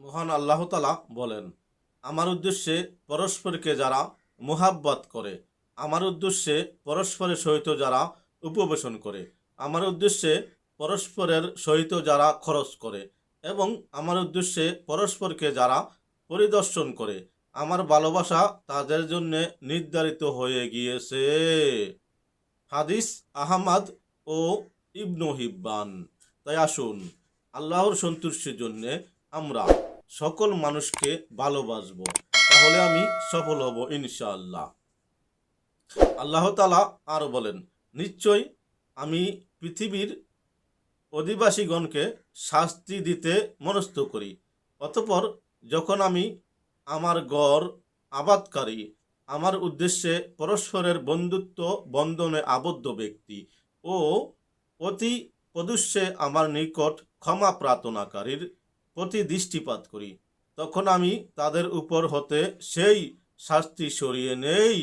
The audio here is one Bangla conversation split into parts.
মহান আল্লাহ তালা বলেন, আমার উদ্দেশ্যে পরস্পরকে যারা মোহাব্বত করে, আমার উদ্দেশ্যে পরস্পরের সহিত যারা উপবেশন করে, আমার উদ্দেশ্যে পরস্পরের সহিত যারা খরচ করে এবং আমার উদ্দেশ্যে পরস্পরকে যারা পরিদর্শন করে, আমার ভালোবাসা তাদের জন্য নির্ধারিত হয়ে গিয়েছে। হাদিস আহমাদ ও ইবনু হিব্বান। তাই আসুন, আল্লাহর সন্তুষ্টির জন্যে আমরা সকল মানুষকে ভালোবাসবো, তাহলে আমি সফল হব ইনশাআল্লাহ। আল্লাহ তালা আরও বলেন নিশ্চয় আমি পৃথিবীর অধিবাসীগণকে শাস্তি দিতে মনস্থ করি। অতপর যখন আমি আমার গড় আবাদকারী, আমার উদ্দেশ্যে পরস্পরের বন্ধুত্ব বন্ধনে আবদ্ধ ব্যক্তি ও অতি প্রদুষ্যে আমার নিকট ক্ষমা প্রার্থনাকারীর প্রতি দৃষ্টিপাত করি। তখন আমি তাদের উপর হতে সেই শাস্তি সরিয়ে নেই।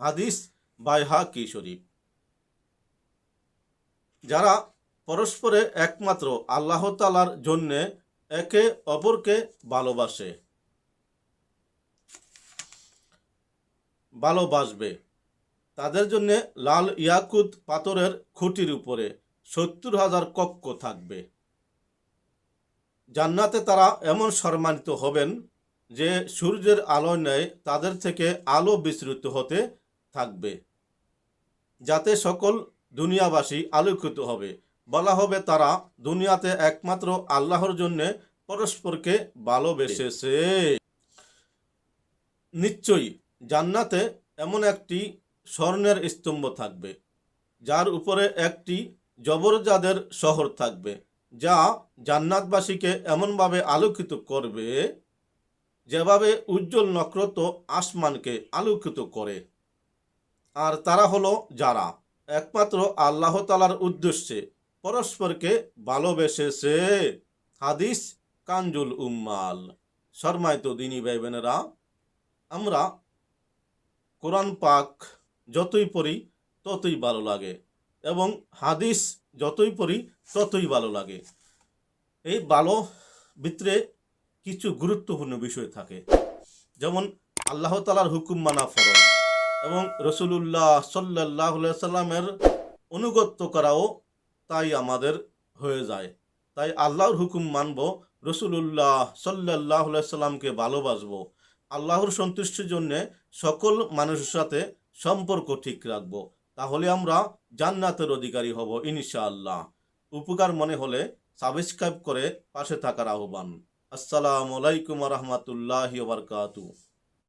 হাদিস বাইহা কি শরীফ? যারা পরস্পরে একমাত্র আল্লাহ তালার জন্যে একে অপরকে ভালোবাসে, ভালোবাসবে, তাদের জন্য লাল ইয়াকুত পাথরের খুঁটির উপরে সত্তর হাজার কক্ষ থাকবে। জান্নাতে তারা এমন সম্মানিত হবেন যে সূর্যের আলো নেয় তাদের থেকে আলো বিস্তৃত হতে থাকবে, যাতে সকল দুনিয়াবাসী আলোকিত হবে। বলা হবে তারা দুনিয়াতে একমাত্র আল্লাহর জন্য পরস্পরকে ভালোবেসেছে। নিশ্চয়ই জান্নাতে এমন একটি স্বর্ণের স্তম্ভ থাকবে, যার উপরে একটি জবরজাদের শহর থাকবে। যা জান্নাতবাসীকে এমনভাবে আলোকিত করবে যেভাবে উজ্জ্বল নক্ষত্র আসমানকে আলোকিত করে। আর তারা হলো যারা? একমাত্র আল্লাহ তালার উদ্দেশ্যে পরস্পরকে ভালোবেসেছে। হাদিস কাঞ্জুল উম্মাল। শর্মায়িত দিনী ভাই বোনেরা আমরা কোরআন পাক যতই পড়ি ততই ভালো লাগে। এবং হাদিস যতই পড়ি, ততই ভালো লাগে। এই ভালো ভিতরে কিছু গুরুত্বপূর্ণ বিষয় থাকে। যেমন আল্লাহ তালার হুকুম মানা ফরজ এবং রসুলুল্লাহ সাল্লাহ সাল্লামের অনুগত্য করাও তাই আমাদের হয়ে যায়। তাই আল্লাহর হুকুম মানব, রসুলুল্লাহ সাল্লাহ সাল্লামকে ভালোবাসবো। আল্লাহর সন্তুষ্টির জন্যে সকল মানুষের সাথে সম্পর্ক ঠিক রাখব। তাহলে আমরা জান্নাতের অধিকারী হব ইনশাআল্লাহ। উপকার মনে হলে সাবস্ক্রাইব করে পাশে থাকার আহ্বান। আসসালামু আলাইকুম রহমতুল্লাহ বারকাতু